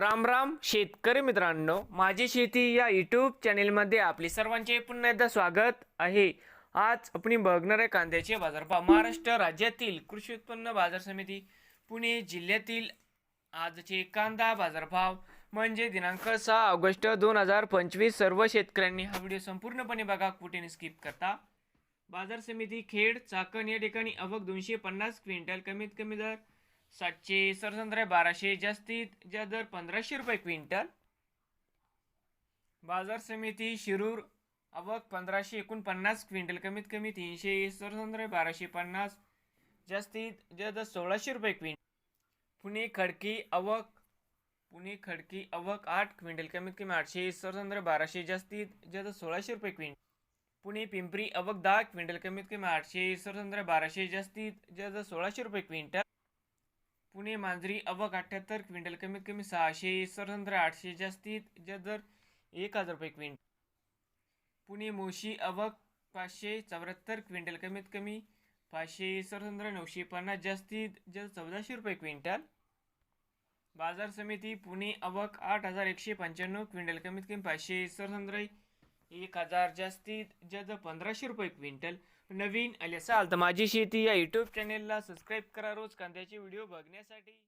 राम राम शेतकरी मित्रांनो माझी शेती या यूट्यूब चॅनेलमध्ये आपले सर्वांचे पुन्हा एकदा स्वागत आहे. आज आपण बघणार आहे कांद्याचे बाजारभाव. महाराष्ट्र राज्यातील कृषी उत्पन्न बाजार समिती पुणे जिल्ह्यातील आजचे कांदा बाजारभाव म्हणजे दिनांक सहा ऑगस्ट दोन हजार पंचवीस. सर्व शेतकऱ्यांनी हा व्हिडिओ संपूर्णपणे बघा कुठे स्किप करता. बाजार समिती खेड चाकण या ठिकाणी अवक दोनशे पन्नास क्विंटल कमीत कमी दर सातशे सरसंद्रे बाराशे जास्तीत ज्या दर पंधराशे रुपये क्विंटल. बाजार समिती शिरूर अवक पंधराशे एकोणपन्नास क्विंटल कमीत कमी तीनशे सरसंद्रे बाराशे पन्नास जास्तीत जास्त सोळाशे रुपये क्विंटल. पुणे खडकी अवक पुणे खडकी अवक आठ क्विंटल कमीत कमी आठशे सरसंद्रे बाराशे जास्तीत जास्त सोळाशे रुपये क्विंटल. पुणे पिंपरी अवक दहा क्विंटल कमीत कमी आठशे सरसंद्रे बाराशे जास्तीत जास्त सोळाशे रुपये क्विंटल. पुणे मांजरी अवक अठ्ठ्याहत्तर क्विंटल कमीत कमी सहाशे सरसंद्रे आठशे जास्तीत जास्त दर एक हजार रुपये क्विंटल. पुणे मोशी अवक पाचशे चौऱ्याहत्तर क्विंटल कमीत कमी पाचशे सरसंद्रे नऊशे पन्नास जास्तीत जास्त चौदाशे रुपये क्विंटल. बाजार समिती पुणे अवक आठ हजार एकशे पंच्याण्णव क्विंटल कमीत कमी पाचशे सरसंद्रे एक हजार जास्तीत जास्त पंधराशे रुपये क्विंटल. नवीन आले असाल तर माझी शेती या यूट्यूब चॅनेलला सबस्क्राईब करा रोज कांद्याचे व्हिडिओ बघण्यासाठी.